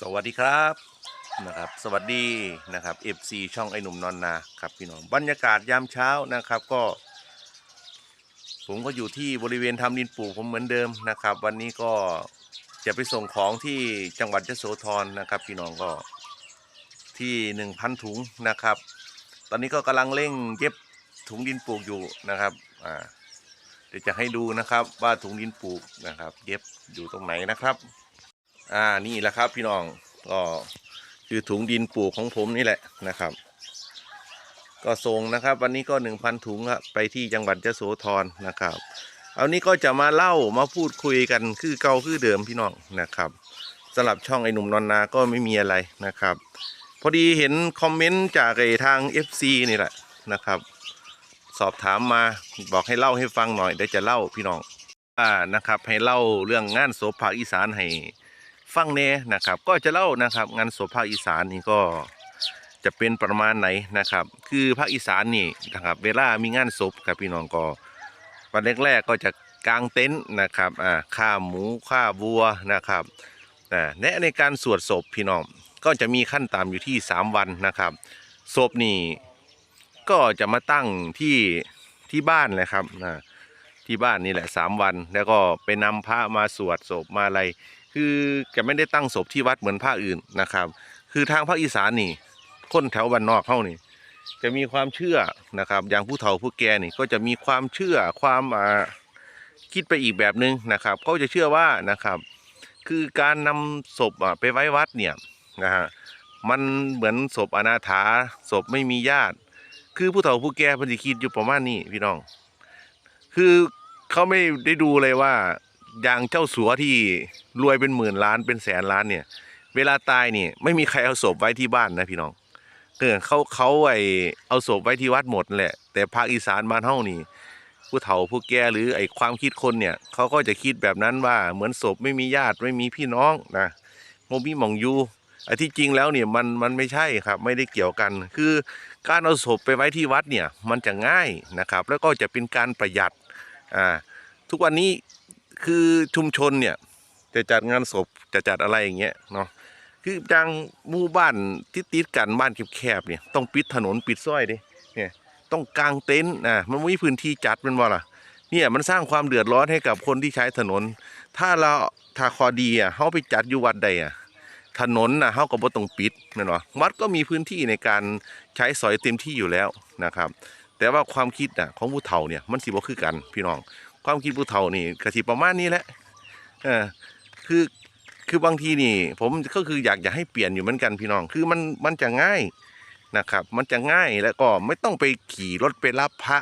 สวัสดีครับนะครับ สวัสดีนะครับ FC ช่องไอหนุ่มนอนนาครับพี่น้องบรรยากาศยามเช้านะครับก็ ผมก็อยู่ที่บริเวณทำดินปลูกผมเหมือนเดิมนะครับ วันนี้ก็จะไปส่งของที่จังหวัดยโสธรนะครับ พี่น้องก็ที่หนึ่งพันถุงนะครับ ตอนนี้ก็กำลังเร่งเย็บถุงดินปลูกอยู่นะครับอ่าเดี๋ยวจะให้ดูนะครับว่าถุงดินปลูกนะครับ เย็บอยู่ตรงไหนนะครับ อ่านี่แหละครับพี่น้องก็คือถุงดินปลูกของผมนี่แหละนะครับ ก็ส่งนะครับ วันนี้ก็หนึ่งพันถุงครับไปที่จังหวัดยโสธรนะครับ เอานี้ก็จะมาเล่ามาพูดคุยกันคือเก่าคือเดิมพี่น้องนะครับสำหรับช่องไอ้หนุ่มนอนนาก็ไม่มีอะไรนะครับ พอดีเห็นคอมเมนต์จากไอ้ทาง FC นี่แหละนะครับ สอบถามมาบอกให้เล่าให้ฟังหน่อยเดี๋ยวจะเล่าพี่น้องอ่านะครับ ให้เล่าเรื่องงานศพภาคอีสานให้ ฟังเน่นะครับ ก็จะเล่านะครับ งานศพภาคอีสานนี่ก็จะเป็นประมาณไหนนะครับ คือภาคอีสานนี่นะครับเวลามีงานศพครับพี่น้องก็วันแรกๆก็จะกางเต็นท์นะครับอ่าฆ่าหมูฆ่าวัวนะครับอ่าและในการสวดศพพี่น้องก็จะมีขั้นต่ำอยู่ที่ 3 วันนะครับศพนี่ก็จะมาตั้งที่ที่บ้านเลยครับนะที่บ้านนี่แหละ 3 วัน แล้วก็ไปนำพระมาสวดศพมาอะไร คือจะไม่ได้ตั้งศพที่วัดเหมือนภาคอื่นนะครับ คือทางภาคอีสานนี่คนแถวบ้านนอกเขานี่ จะมีความเชื่อนะครับ อย่างผู้เฒ่าผู้แก่นี่ก็จะมีความเชื่อความอ่าคิดไปอีกแบบนึงนะครับเขาจะเชื่อว่านะครับ คือการนำศพอะไปไว้วัดเนี่ยนะฮะมันเหมือนศพอนาถาศพไม่มีญาติ คือผู้เฒ่าผู้แก่เพันธิคิดอยู่ประมาณนี้พี่น้อง คือเขาไม่ได้ดูเลยว่า อย่างเจ้าสัวที่รวยเป็นหมื่นล้านเป็นแสนล้านเนี่ย เวลาตายเนี่ยไม่มีใครเอาศพไว้ที่บ้านนะพี่น้องเออเขาเขาไอเอาศพไว้ที่วัดหมดแหละ แต่ภาคอีสานบ้านเฮานี่ ผู้เฒ่าผู้แก่หรือไอความคิดคนเนี่ยเขาก็จะคิดแบบนั้นว่าเหมือนศพไม่มีญาติไม่มีพี่น้องนะโมมีมองยูไอ้ที่จริงแล้วเนี่ยมันมันไม่ใช่ครับไม่ได้เกี่ยวกัน คือการเอาศพไปไว้ที่วัดเนี่ยมันจะง่ายนะครับ แล้วก็จะเป็นการประหยัดอ่าทุกวันนี้ คือชุมชนเนี่ยจะจัดงานศพจะจัดอะไรอย่างเงี้ยเนาะคือจังหมู่บ้านที่ติดกันบ้านแคบๆเนี่ยต้องปิดถนนปิดซอยดิเนี่ยต้องกางเต็นท์นะมันไม่มีพื้นที่จัดเป็นว่าล่ะเนี่ยมันสร้างความเดือดร้อนให้กับคนที่ใช้ถนน ถ้าเราถ้าคอดีอะเขาไปจัดอยู่วัดใดอะถนนน่ะเขาก็บ่ต้องปิดแม่นบ่วัดก็มีพื้นที่ในการใช้สอยเต็มที่อยู่แล้วนะครับ แต่ว่าความคิดน่ะของผู้เฒ่าเนี่ยมันสิบ่คือกันพี่น้อง ความคิดผู้เฒ่านี่กะสิประมาณนี้แหละเออคือคือบางทีนี่ ผมก็คืออยากจะให้เปลี่ยนอยู่เหมือนกันพี่น้อง คือมันมันจะง่ายนะครับ มันจะง่ายแล้วก็ไม่ต้องไปขี่รถไปรับพระ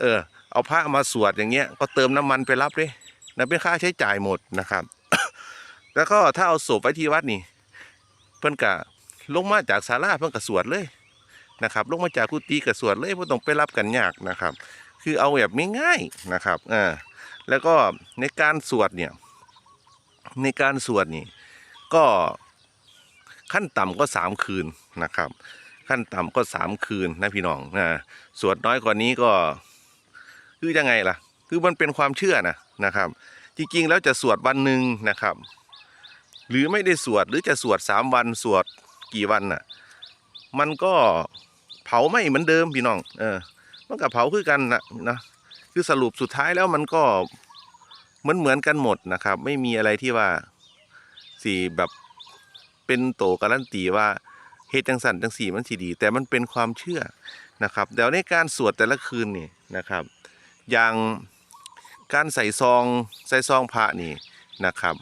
เออ เอาพระมาสวดอย่างเงี้ย ก็เติมน้ำมันไปรับเลยนะเป็นค่าใช้จ่ายหมดนะครับ แล้วก็ถ้าเอาศพไว้ที่วัดนี่ เพิ่นกะลงมาจากศาลาเพิ่นกะสวดเลยนะครับ ลงมาจากกุฏิกะสวดเลยเพิ่ต้องไปรับกันยากนะครับ คือเอาแบบง่ายๆนะครับอ่าแล้วก็ในการสวดเนี่ย ในการสวดนี่ก็ขั้นต่ำก็สามคืนนะครับ ขั้นต่ำก็สามคืนนะพี่น้องนะสวดน้อยกว่านี้ก็คือยังไงล่ะ คือมันเป็นความเชื่อนะนะครับ จริงๆแล้วจะสวดวันหนึ่งนะครับ หรือไม่ได้สวดหรือจะสวดสามวันสวดกี่วันน่ะ มันก็เผาไหม่เหมือนเดิมพี่น้อง เออ มันกับเผาคือกันนะนะคือสรุปสุดท้ายแล้วมันก็เหมือนเหมือนกันหมดนะครับ ไม่มีอะไรที่ว่าสี่แบบเป็นโตการันตีว่าเหตุจังสันจังสี่มันสีดี แต่มันเป็นความเชื่อนะครับเดี๋ยวในการสวดแต่ละคืนนี่นะครับ อย่างการใส่ซองใส่ซองพระนี่นะครับ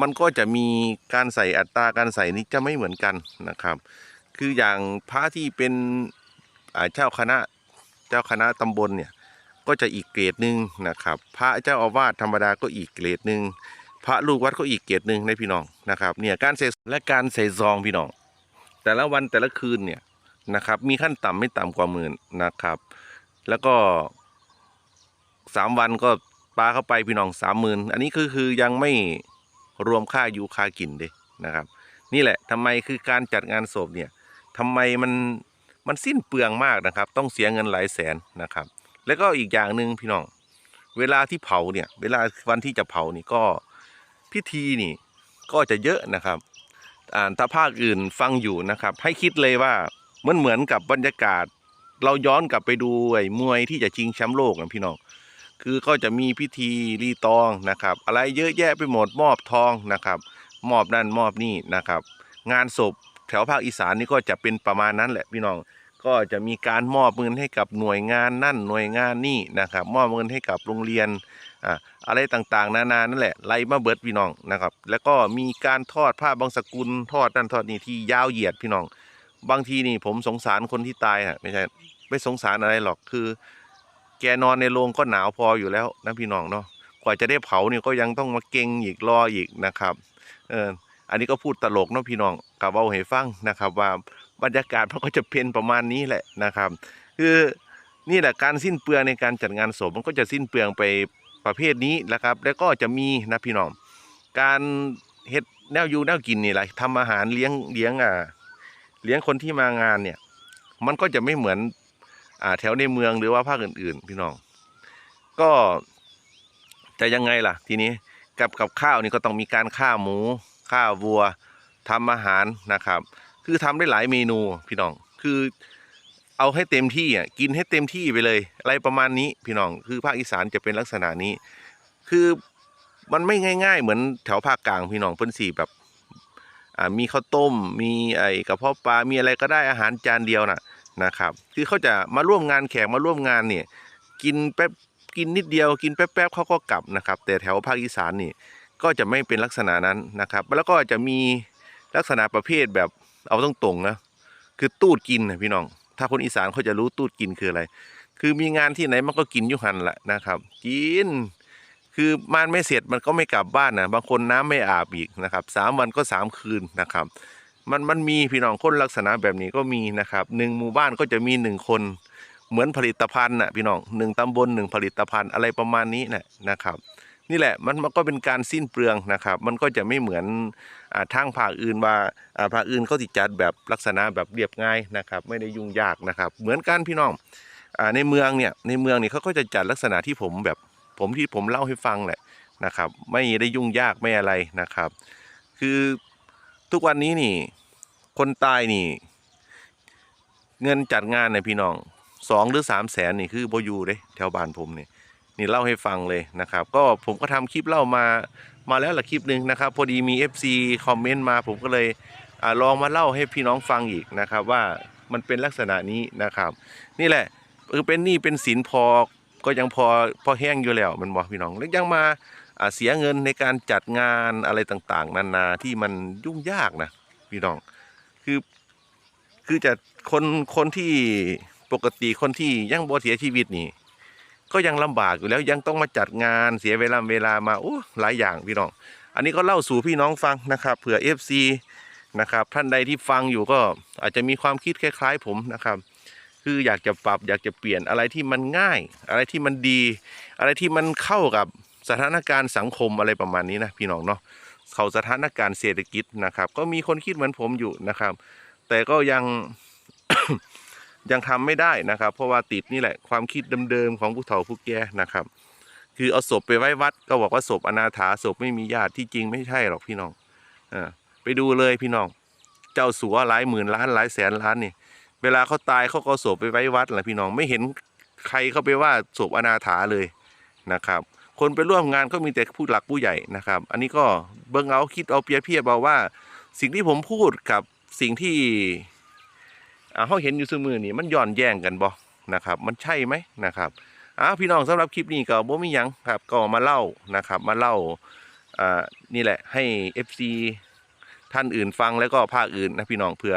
มันก็จะมีการใส่อัตราการใส่นี้จะไม่เหมือนกันนะครับ คืออย่างพระที่เป็นอาเจ้าคณะ เจ้าคณะตำบลเนี่ยก็จะอีกเกรดหนึ่งนะครับ พระเจ้าอาวาสธรรมดาก็อีกเกรดหนึ่งพระลูกวัดก็อีกเกรดหนึ่งในพี่น้องนะครับเนี่ยการใส่และการใส่ซองพี่น้อง แต่ละวันแต่ละคืนเนี่ยนะครับมีขั้นต่ำไม่ต่ำกว่าหมื่นนะครับ แล้วก็สามวันก็ปลาเข้าไปพี่น้องสามหมื่นอันนี้คือคือยังไม่รวมค่าอยู่ค่ากินเด้นะครับ นี่แหละทำไมคือการจัดงานศพเนี่ยทำไมมัน มันสิ้นเปลืองมากนะครับ ต้องเสียเงินหลายแสนนะครับ แล้วก็อีกอย่างหนึ่งพี่น้อง เวลาที่เผาเนี่ย เวลาวันที่จะเผานี่ก็พิธีนี่ก็จะเยอะนะครับอ่าถ้าภาคอื่นฟังอยู่นะครับ ให้คิดเลยว่ามันเหมือนกับบรรยากาศ เราย้อนกลับไปดูไอ้มวยที่จะชิงแชมป์โลกนะพี่น้องคือก็จะมีพิธีรีตองนะครับ อะไรเยอะแยะไปหมดมอบทองนะครับมอบนั่นมอบนี่นะครับ งานศพแถวภาคอีสานนี่ก็จะเป็นประมาณนั้นแหละพี่น้อง ก็จะมีการมอบเงินให้กับหน่วยงานนั่นหน่วยงานนี่นะครับ มอบเงินให้กับโรงเรียนอะไรต่างๆ นานานั่นแหละไล่มาเบิดพี่น้องนะครับ แล้วก็มีการทอดผ้าบางสกุลทอดนั่นทอดนี่ที่ยาวเหยียดพี่น้อง บางทีนี่ผมสงสารคนที่ตายอะไม่ใช่ไม่สงสารอะไรหรอกคือ แกนอนในโรงก็หนาวพออยู่แล้วนะพี่น้องเนาะกว่าจะได้เผาเนี่ยก็ยังต้องมาเก่งอีกรออีกนะครับ เออ อันนี้ก็พูดตลกเนาะพี่น้องกับเอาให้ฟังนะครับ ว่าบรรยากาศมันก็จะเป็นประมาณนี้แหละนะครับ คือนี่แหละการสิ้นเปลืองในการจัดงานศพมันก็จะสิ้นเปลืองไปประเภทนี้นะครับ แล้วก็จะมีนะพี่น้องการเฮ็ดแนวอยู่แนวกินนี่แหละทำอาหารเลี้ยงเลี้ยงอ่าเลี้ยงคนที่มางานเนี่ย มันก็จะไม่เหมือนอ่าแถวในเมืองหรือว่าภาคอื่น ๆ พี่น้อง ก็จะยังไงล่ะ ทีนี้กับกับข้าวนี่ก็ต้องมีการฆ่าหมู ฆ่าวัวทำอาหารนะครับ คือทำได้หลายเมนูพี่น้องคือเอาให้เต็มที่อะกินให้เต็มที่ไปเลย อะไรประมาณนี้พี่น้องคือภาคอีสานจะเป็นลักษณะนี้ คือมันไม่ง่าย ๆ เหมือนแถวภาคกลางพี่น้องเพิ่นสี่แบบอ่ามีข้าวต้ม มีไอ้กระเพาะปลา มีอะไรก็ได้อาหารจานเดียวน่ะนะครับ คือเขาจะมาร่วมงานแขกมาร่วมงานเนี่ยกินแป๊บกินนิดเดียวกินแป๊บๆเขาก็กลับนะครับ แต่แถวภาคอีสานนี่ ก็จะไม่เป็นลักษณะนั้นนะครับ แล้วก็จะมีลักษณะประเภทแบบเอาตรงๆนะคือตูดกินนะพี่น้อง ถ้าคนอีสานเขาจะรู้ตูดกินคืออะไร คือมีงานที่ไหนมันก็กินยุหันแหละนะครับ กิน คือมานไม่เสร็จมันก็ไม่กลับบ้านนะบางคนน้ำไม่อาบอีกนะครับสามวันก็สามคืนนะครับ มันมันมีพี่น้องคนลักษณะแบบนี้ก็มีนะครับหนึ่งหมู่บ้านก็จะมีหนึ่งคนเหมือนผลิตภัณฑ์นะพี่น้องหนึ่งตำบลหนึ่งผลิตภัณฑ์อะไรประมาณนี้นะนะครับ นี่แหละมันมันก็เป็นการสิ้นเปลืองนะครับ มันก็จะไม่เหมือนอทางภาคอื่นว่าภาคอื่นเขาติจัดแบบลักษณะแบบเรียบง่ายนะครับ ไม่ได้ยุ่งยากนะครับ เหมือนกันพี่น้องอในเมืองเนี่ยในเมืองเนี่ยเขาก็จะจัดลักษณะที่ผมแบบผมที่ผมเล่าให้ฟังแหละนะครับ ไม่ได้ยุ่งยากไม่อะไรนะครับ คือทุกวันนี้นี่ คนตายนี่ เงินจัดงานเนี่ยพี่น้องสองหรือสามแสนนี่คือโบอยูเด้แถวบ้านผมเนี่ย นี่เล่าให้ฟังเลยนะครับ ก็ผมก็ทำคลิปเล่ามามาแล้วละคลิปหนึ่งนะครับ พอดีมี FC คอมเมนต์มา ผมก็เลยอลองมาเล่าให้พี่น้องฟังอีกนะครับ ว่ามันเป็นลักษณะนี้นะครับ นี่แหละคือเป็นหนี้เป็นสินพอก็ยังพอพอแห้งอยู่แล้วมันบอกพี่น้องแล้วยังมาอ่าเสียเงินในการจัดงานอะไรต่างๆ นานาที่มันยุ่งยากนะพี่น้องคือคือจะคนคนที่ปกติคนที่ยังบ่เสียชีวิตนี่ ก็ยังลำบากอยู่แล้วยังต้องมาจัดงานเสียเวลาเวลามาโอ้หลายอย่างพี่น้อง อันนี้ก็เล่าสู่พี่น้องฟังนะครับเผื่อ FC นะครับท่านใดที่ฟังอยู่ก็อาจจะมีความคิดคล้าย ๆ ผมนะครับ คืออยากจะปรับอยากจะเปลี่ยนอะไรที่มันง่าย อะไรที่มันดี อะไรที่มันเข้ากับสถานการณ์สังคมอะไรประมาณนี้นะพี่น้องเนาะเขาสถานการณ์เศรษฐกิจนะครับ ก็มีคนคิดเหมือนผมอยู่นะครับ แต่ก็ยัง ยังทำไม่ได้นะครับ เพราะว่าติดนี่แหละความคิดเดิมๆของผู้เฒ่าผู้แก่นะครับ คือเอาศพไปไว้วัดก็บอกว่าศพอนาถาศพไม่มีญาติที่จริงไม่ใช่หรอกพี่น้องอ่าไปดูเลยพี่น้อง เจ้าสัวหลายหมื่นล้านหลายแสนล้านนี่ เวลาเขาตายเขาก็เอาศพไปไว้วัดแหละพี่น้องไม่เห็นใครเขาไปว่าศพอนาถาเลยนะครับ คนไปร่วมงานก็มีแต่ผู้หลักผู้ใหญ่นะครับ อันนี้ก็เบิ่งเอาคิดเอาเปรียบเทียบเอาว่า สิ่งที่ผมพูดกับสิ่งที่ เขาเห็นอยู่เสมือนี่มันย้อนแย้งกันบ่นะครับ มันใช่ไหมนะครับอ้าพี่น้องสำหรับคลิปนี้ก็บ่มีหยังครับ ก็มาเล่านะครับ มาเล่าอ่านี่แหละให้ FC ท่านอื่นฟังแล้วก็ภาคอื่นนะพี่น้องเผื่อ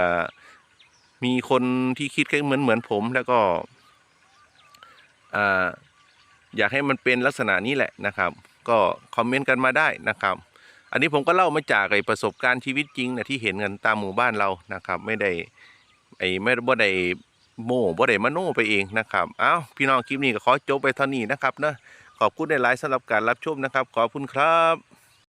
มีคนที่คิดคล้ายเหมือนเหมือนผมแล้วก็อ่าอยากให้มันเป็นลักษณะนี้แหละนะครับ ก็คอมเมนต์กันมาได้นะครับ อันนี้ผมก็เล่ามาจากไอ้ประสบการณ์ชีวิตจริงนะที่เห็นกันตามหมู่บ้านเรานะครับ ไม่ได้ ไอ้ไม่บ่ได้โม่บ่ได้มโนไปเองนะครับ เอ้าพี่น้องคลิปนี้ก็ขอจบไปเท่านี้นะครับเนะขอบคุณในไลฟ์สำหรับการรับชมนะครับ ขอบคุณครับ